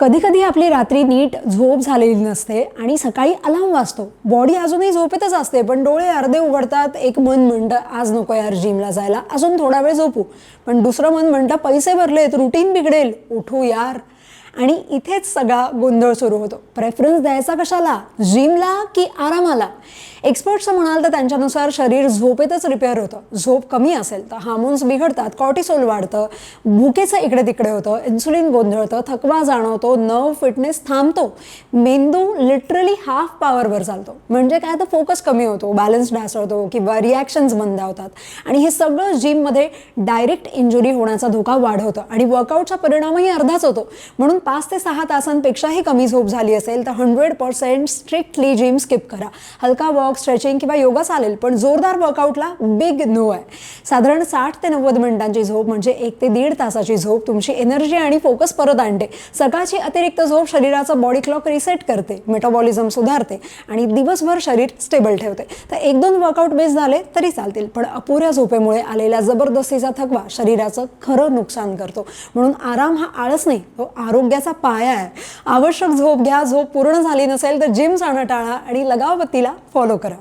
कधी कधी आपली रात्री नीट झोप झालेली नसते आणि सकाळी अलार्म वाजतो. बॉडी अजूनही झोपेतच असते पण डोळे अर्धे उघडतात. एक मन म्हणतं आज नको यार जिमला जायला अजून थोडा वेळ झोपू. पण दुसरं मन म्हणतं पैसे भरलेत रुटीन बिघडेल. उठू यार. आणि इथेच सगळा गोंधळ सुरू होतो. प्रेफरन्स द्यायचा कशाला? जिमला की आरामाला? एक्सपर्ट्स म्हणाल तर त्यांच्यानुसार शरीर झोपेतच रिपेअर होतं. झोप कमी असेल तर हार्मोन्स बिघडतात कॉर्टिसोल वाढतं भुकेचं इकडे तिकडे होतं इन्सुलिन गोंधळतं थकवा जाणवतो नर्व फिटनेस थांबतो. मेंदू लिटरली हाफ पॉवरवर चालतो. म्हणजे काय? तर फोकस कमी होतो बॅलन्स ढासळतो किंवा रिॲक्शन्स मंदावतात आणि हे सगळं जिममध्ये डायरेक्ट इंजुरी होण्याचा धोका वाढवतं. आणि वर्कआउटचा परिणामही अर्धाच होतो. म्हणून पाच ते सहा तासांपेक्षाही कमी झोप झाली असेल तर hundred percent strictly gym skip करा. हलका वॉक स्ट्रेचिंग किंवा योगा चालेल पण जोरदार वर्कआउटला बिग नो आहे. साधारण साठ ते नव्वद मिनिटांची झोप म्हणजे एक ते दीड तासाची झोप तुमची एनर्जी आणि फोकस परत आणते. सकाळची अतिरिक्त झोप शरीराचा बॉडी क्लॉक रिसेट करते मेटाबॉलिझम सुधारते आणि दिवसभर शरीर स्टेबल ठेवते. तर एक दोन वर्कआउट बेस झाले तरी चालतील पण अपुऱ्या झोपेमुळे आलेल्या जबरदस्तीचा थकवा शरीराचं खरं नुकसान करतो. म्हणून आराम हा आळस नाही तो आरोग्य आरोग्याचा पाया आहे. आवश्यक झोप घ्या. झोप पूर्ण झाली नसेल तर जिम जाणं टाळा आणि लगावबत्तीला फॉलो करा.